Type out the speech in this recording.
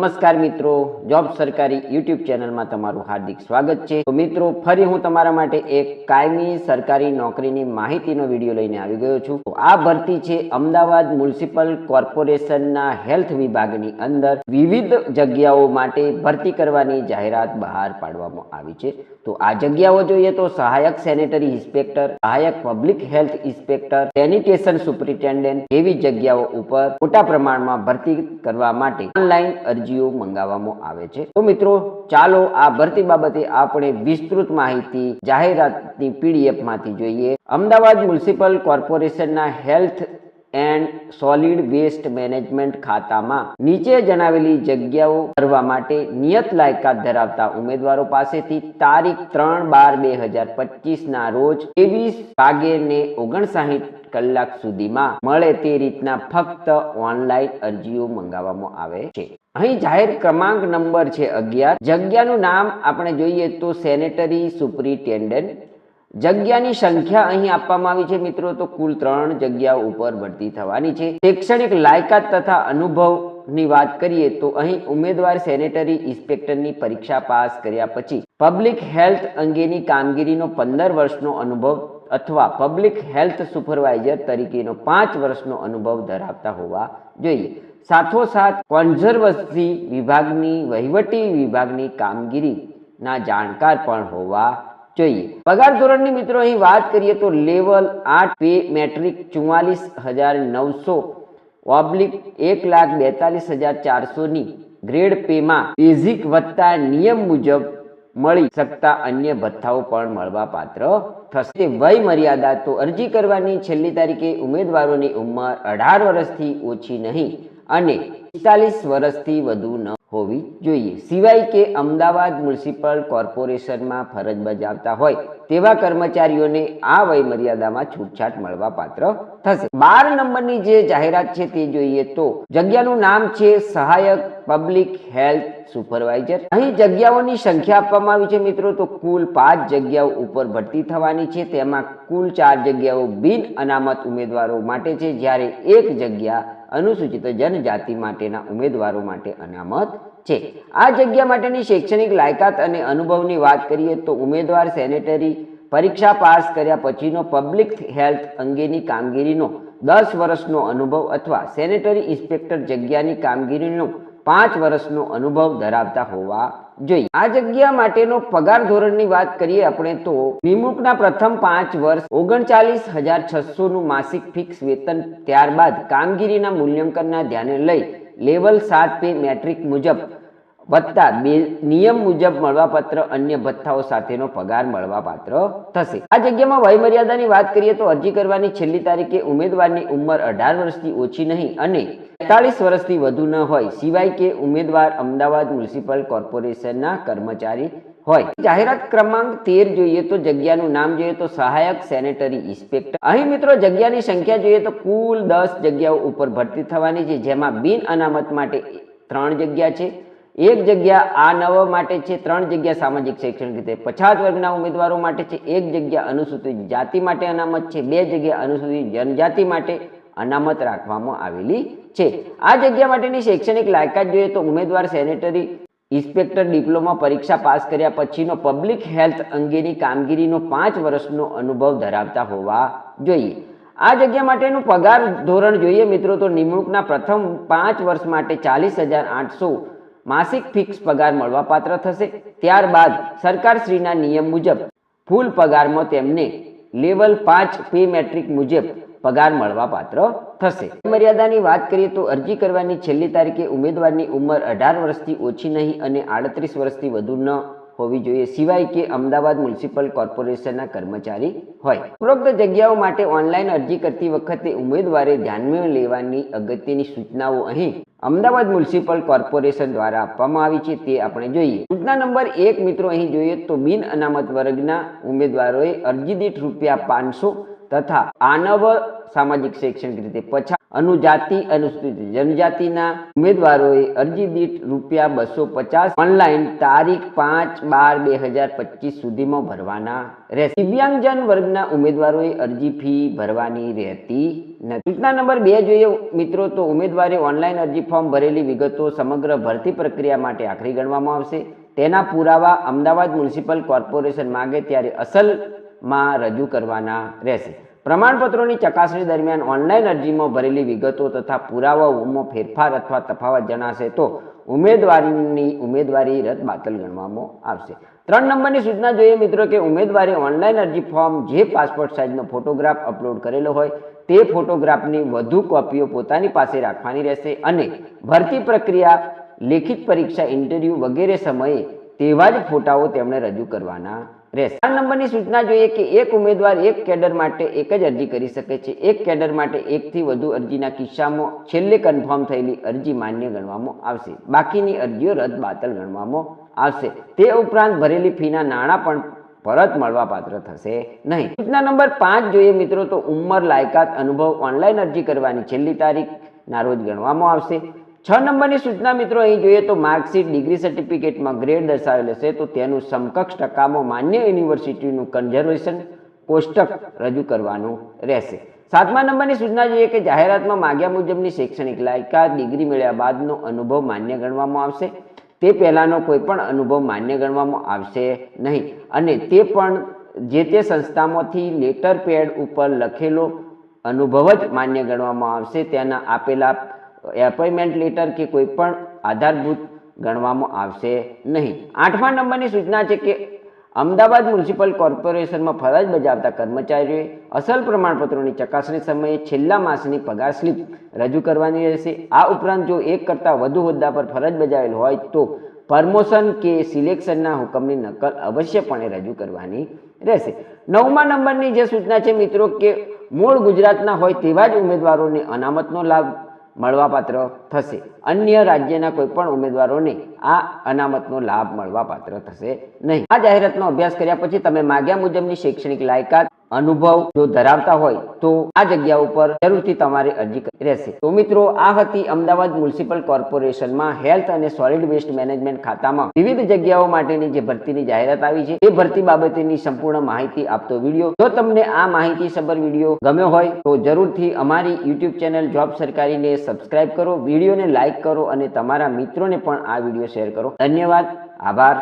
નમસ્કાર મિત્રો, જોબ સરકારી યુટ્યુબ ચેનલમાં તમારું હાર્દિક સ્વાગત છે. તો મિત્રો, ફરી હું તમારા માટે એક કાયમી સરકારી નોકરીની માહિતીનો વીડિયો લઈને આવી ગયો છું. આ ભરતી છે અમદાવાદ મ્યુનિસિપલ કોર્પોરેશનના હેલ્થ વિભાગની અંદર. વિવિધ જગ્યાઓ માટે ભરતી કરવાની જાહેરાત બહાર પાડવામાં આવી છે. તો આ જગ્યાઓ જોઈએ તો સહાયક સેનેટરી ઇન્સ્પેક્ટર, સહાયક public health inspector, sanitation superintendent એવી જગ્યાઓ ઉપર મોટા પ્રમાણમાં ભરતી કરવા માટે ઓનલાઈન અરજીઓ મંગાવવામાં આવે છે. તો મિત્રો, ચાલો આ ભરતી બાબતે આપણે વિસ્તૃત માહિતી જાહેરાતની પીડીએફમાંથી જોઈએ. અમદાવાદ મ્યુનિસિપલ કોર્પોરેશનના health and solid waste management ખાતામાં નીચે જણાવેલી જગ્યાઓ ભરવા માટે નિયત લાયકાત ધરાવતા ઉમેદવારો પાસેથી તારીખ ત્રણ બાર બે હજાર પચીસના રોજ ત્રેવીસ વાગે ને ઓગણસાઠ કલાક સુધીમાં મળે તે રીતના ફક્ત ઓનલાઈન અરજીઓ મંગાવવામાં આવે છે. અહીં જાહેર ક્રમાંક નંબર છે અગિયાર. જગ્યાનું નામ આપણે જોઈએ તો સેનેટરી સુપ્રિન્ટેન્ડન્ટ જગ્યાની સંખ્યા અહીં આપવામાં આવી છે મિત્રો, તો કુલ ત્રણ જગ્યાઓ ઉપર ભરતી થવાની છે. શૈક્ષણિક લાયકાત તથા અનુભવની વાત કરીએ તો અહીં ઉમેદવાર સેનેટરી ઇન્સ્પેક્ટરની પરીક્ષા પાસ કર્યા પછી પબ્લિક હેલ્થ અંગેની કામગીરીનો પંદર વર્ષનો અનુભવ અથવા પબ્લિક હેલ્થ સુપરવાઇઝર તરીકેનો પાંચ વર્ષનો અનુભવ ધરાવતા હોવા જોઈએ. સાથોસાથ કોન્ઝર્વન્સી વિભાગની, વહીવટી વિભાગની કામગીરીના જાણકાર પણ હોવા જોઈએ. પગાર ધોરણની મિત્રો અહીં વાત કરીએ તો લેવલ આઠ પે મેટ્રિક ચુમ્માલીસ હજાર નવસો ઓબ્લિક એક લાખ બેતાલીસ હજાર ચારસોની ગ્રેડ પેમાં બેઝિક વત્તા નિયમ મુજબ મળી શકતા અન્ય ભથ્થાઓ પણ મળવા પાત્ર થશે. વય મર્યાદા તો અરજી કરવાની છેલ્લી તારીખે ઉમેદવારોની ઉંમર અઢાર વર્ષથી ઓછી નહીં અને પિસ્તાલીસ વર્ષથી વધુ ન હોવી જોઈએ. સિવાય કે અમદાવાદ મ્યુનિસિપલ કોર્પોરેશનમાં ફરજ બજાવતા હોય તેવા કર્મચારીઓને આ વય મર્યાદામાં છૂટછાટ મળવા પાત્ર થશે. બાર નંબરની જે જાહેરાત છે તે જોઈએ તો જગ્યાનું નામ છે સહાયક પબ્લિક હેલ્થ સુપરવાઇઝર. અહીં જગ્યાઓની સંખ્યા આપવામાં આવી છે મિત્રો, તો કુલ પાંચ જગ્યાઓ ઉપર ભરતી થવાની છે. તેમાં કુલ ચાર જગ્યાઓ બિન અનામત ઉમેદવારો માટે છે. જ્યારે એક જગ્યા અનુસૂચિત જનજાતિ માટેના ઉમેદવારો માટે અનામત છે. આ જગ્યા માટેની શૈક્ષણિક લાયકાત અને અનુભવની વાત કરીએ તો ઉમેદવાર, સેનેટરી પરીક્ષા પાસ કર્યા પછીનો પબ્લિક હેલ્થ અંગેની કામગીરીનો દસ વર્ષનો અનુભવ અથવા સેનેટરી ઇન્સ્પેક્ટર જગ્યાની કામગીરીનો પાંચ વર્ષનો અનુભવ ધરાવતા હોવા જોઈએ. આ જગ્યા માટેનો પગાર ધોરણની વાત કરીએ આપણે તો નિમણૂકના પ્રથમ પાંચ વર્ષ ઓગણચાલીસ હજાર છસો નું માસિક ફિક્સ વેતન ત્યારબાદ કામગીરીના મૂલ્યાંકનના ધ્યાને લઈ લેવલ સાત પે મેટ્રિક મુજબ વત્તા બે નિયમ મુજબ મળવાપત્ર અન્ય ભથ્થાઓ સાથેનો પગાર મળવાપાત્ર થશે. આ જગ્યામાં વય મર્યાદાની વાત કરીએ તો અરજી કરવાની છેલ્લી તારીખે ઉમેદવારની ઉંમર અઢાર વર્ષથી ઓછી નહીં અને બેતાલીસ વર્ષથી વધુ ન હોય સિવાય કે ઉમેદવાર અમદાવાદ મ્યુનિસિપલ કોર્પોરેશનના કર્મચારી હોય. જાહેરાત ક્રમાંક તેર જોઈએ તો જગ્યાનું નામ જોઈએ તો સહાયક, સેનેટરી ઇન્સ્પેક્ટર. અહીં મિત્રો જગ્યાની સંખ્યા જોઈએ તો કુલ દસ જગ્યાઓ ઉપર ભરતી થવાની છે, જેમાં બિન અનામત માટે ત્રણ જગ્યા છે. એક જગ્યા આ નવ માટે છે, ત્રણ જગ્યા સામાજિક શૈક્ષણિક રીતે. પછાત વર્ગના ઉમેદવારો માટે છે, એક જગ્યા અનુસૂચિત જાતિ માટે અનામત છે, બે જગ્યા અનુસૂચિત જનજાતિ માટે અનામત રાખવામાં આવેલી છે. આ જગ્યા માટેની શૈક્ષણિક લાયકાત જોઈએ તો ઉમેદવાર, સેનેટરી ઇન્સ્પેક્ટર, ડિપ્લોમા પરીક્ષા પાસ કર્યા પછીનો પબ્લિક હેલ્થ અંગેની કામગીરીનો પાંચ વર્ષનો અનુભવ ધરાવતા હોવા જોઈએ. આ જગ્યા માટેનું પગાર ધોરણ જોઈએ મિત્રો તો નિમણૂકના પ્રથમ પાંચ વર્ષ માટે ચાલીસ હજાર આઠસો માસિક ફિક્સ પગાર મળવાપાત્ર થશે. ત્યારબાદ સરકારશ્રીના નિયમ મુજબ ફૂલ પગારમાં તેમને લેવલ પાંચ પે મેટ્રિક મુજબ પગાર મળવાપાત્ર થશે. મર્યાદાની વાત કરીએ તો અરજી કરવાની છેલ્લી તારીખે ઉમેદવારની ઉંમર અઢાર વર્ષથી ઓછી નહીં અને આડત્રીસ વર્ષથી વધુ ન હોવી જોઈએ. સિવાય કે અમદાવાદ મ્યુનિસિપલ કોર્પોરેશનના કર્મચારી હોય. ઉપરોક્ત જગ્યાઓ માટે ઓનલાઈન અરજી કરતી વખતે ઉમેદવારે ધ્યાનમાં લેવાની અગત્યની સૂચનાઓ અહીં અમદાવાદ મ્યુનિસિપલ કોર્પોરેશન દ્વારા આપવામાં આવી છે તે આપણે જોઈએ. સૂચના નંબર એક મિત્રો અહીં જોઈએ તો બિન અનામત વર્ગના ઉમેદવારોએ અરજી દીઠ રૂપિયા પાંચસો તથા આનવ સામાજિક શૈક્ષણિક રીતે પછાત અનુજાતિ અનુસૂચિત જનજાતિના ઉમેદવારોએ અરજી દીઠ રૂપિયા બસો પચાસ ઓનલાઈન તારીખ પાંચ બાર બે હજાર પચીસ સુધીમાં ભરવાના રહેશે. દિવ્યાંગજન વર્ગના ઉમેદવારોએ અરજી ફી ભરવાની રહેતી નથી. સૂચના નંબર બે જોઈએ મિત્રો તો ઉમેદવારે ઓનલાઈન અરજી ફોર્મ ભરેલી વિગતો સમગ્ર ભરતી પ્રક્રિયા માટે આખરી ગણવામાં આવશે. તેના પુરાવા અમદાવાદ મ્યુનિસિપલ કોર્પોરેશન માગે ત્યારે અસલમાં રજૂ કરવાના રહેશે. પ્રમાણપત્રોની ચકાસણી દરમિયાન ઓનલાઈન અરજીમાં ભરેલી વિગતો તથા પુરાવાઓમાં ફેરફાર અથવા તફાવત જણાશે તો ઉમેદવારીની ઉમેદવારી રદ બાતલ ગણવામાં આવશે. ત્રણ નંબરની સૂચના જોઈએ મિત્રો કે ઉમેદવારે ઓનલાઈન અરજી ફોર્મ જે પાસપોર્ટ સાઇઝનો ફોટોગ્રાફ અપલોડ કરેલો હોય તે ફોટોગ્રાફની વધુ કોપીઓ પોતાની પાસે રાખવાની રહેશે અને ભરતી પ્રક્રિયા, લેખિત પરીક્ષા, ઇન્ટરવ્યૂ વગેરે સમયે તેવા જ ફોટાઓ તેમણે રજૂ કરવાના રહેશે નંબરની સૂચના જોઈએ કે એક ઉમેદવાર એક કેડર માટે એક જ અરજી કરી શકે છે. એક કેડર માટે એકથી વધુ અરજીના કિસ્સામાં છેલ્લે કન્ફર્મ થયેલી અરજી માન્ય ગણવામાં આવશે. બાકીની અરજીઓ રદ બાતલ ગણવામાં આવશે. તે ઉપરાંત ભરેલી ફીના નાણાં પણ પરત મળવા પાત્ર થશે નહીં. સૂચના નંબર પાંચ જોઈએ મિત્રો તો ઉંમર, લાયકાત, અનુભવ, ઓનલાઈન અરજી કરવાની છેલ્લી તારીખના રોજ ગણવામાં આવશે. છ નંબરની સૂચના મિત્રો અહીં જોઈએ તો માર્કશીટ, ડિગ્રી સર્ટિફિકેટમાં ગ્રેડ દર્શાવેલ હશે તો તેનું સમકક્ષ ટકામાં માન્ય યુનિવર્સિટીનું કન્ઝર્વેશન કોષ્ટક રજૂ કરવાનું રહેશે. સાતમા નંબરની સૂચના જોઈએ કે જાહેરાતમાં માગ્યા મુજબની શૈક્ષણિક લાયકાત, ડિગ્રી મળ્યા બાદનો અનુભવ માન્ય ગણવામાં આવશે. તે પહેલાંનો કોઈ પણ અનુભવ માન્ય ગણવામાં આવશે નહીં. અને તે પણ જે તે સંસ્થામાંથી લેટર પેડ ઉપર લખેલો અનુભવ જ માન્ય ગણવામાં આવશે. તેના આપેલા એપોઇન્ટમેન્ટ લેટર કે કોઈ પણ આધારભૂત ગણવામાં આવશે નહીં. આઠમા નંબરની સૂચના છે કે અમદાવાદ મ્યુનિસિપલ કોર્પોરેશનમાં ફરજ બજાવતા કર્મચારીઓએ અસલ પ્રમાણપત્રોની ચકાસણી સમયે છેલ્લા માસની પગાર સ્લિપ રજૂ કરવાની રહેશે. આ ઉપરાંત જો એક કરતાં વધુ હોદ્દા પર ફરજ બજાવેલ હોય તો પ્રમોશન કે સિલેક્શનના હુકમની નકલ અવશ્યપણે રજૂ કરવાની રહેશે. નવમા નંબરની જે સૂચના છે મિત્રો કે મૂળ ગુજરાતના હોય તેવા જ ઉમેદવારોને અનામતનો લાભ મળવાપાત્ર થશે. અન્ય રાજ્યના કોઈ પણ ઉમેદવારોને આ અનામતનો લાભ મળવાપાત્ર થશે નહીં. આ જાહેરાતનો અભ્યાસ કર્યા પછી તમે માગ્યા મુજબની શૈક્ષણિક લાયકાત અનુભવ જો ધરાવતા હોય તો આ જગ્યા ઉપર જરૂરથી તમારે અરજી રહેશે. તો મિત્રો, આ હતી અમદાવાદ મ્યુનિસિપલ કોર્પોરેશનમાં હેલ્થ અને સોલિડ વેસ્ટ મેનેજમેન્ટ ખાતામાં વિવિધ જગ્યાઓ માટેની જે ભરતીની જાહેરાત આવી છે. એ ભરતી બાબતેની સંપૂર્ણ માહિતી આપતો વીડિયો. જો તમને આ માહિતી સબર વીડિયો ગમ્યો હોય, તો જરૂરથી અમારી યુટ્યુબ ચેનલ જોબ સરકારીને સબસ્ક્રાઇબ કરો, વિડીયોને લાઇક કરો અને તમારા મિત્રોને પણ આ વીડિયો શેર કરો. ધન્યવાદ, આભાર.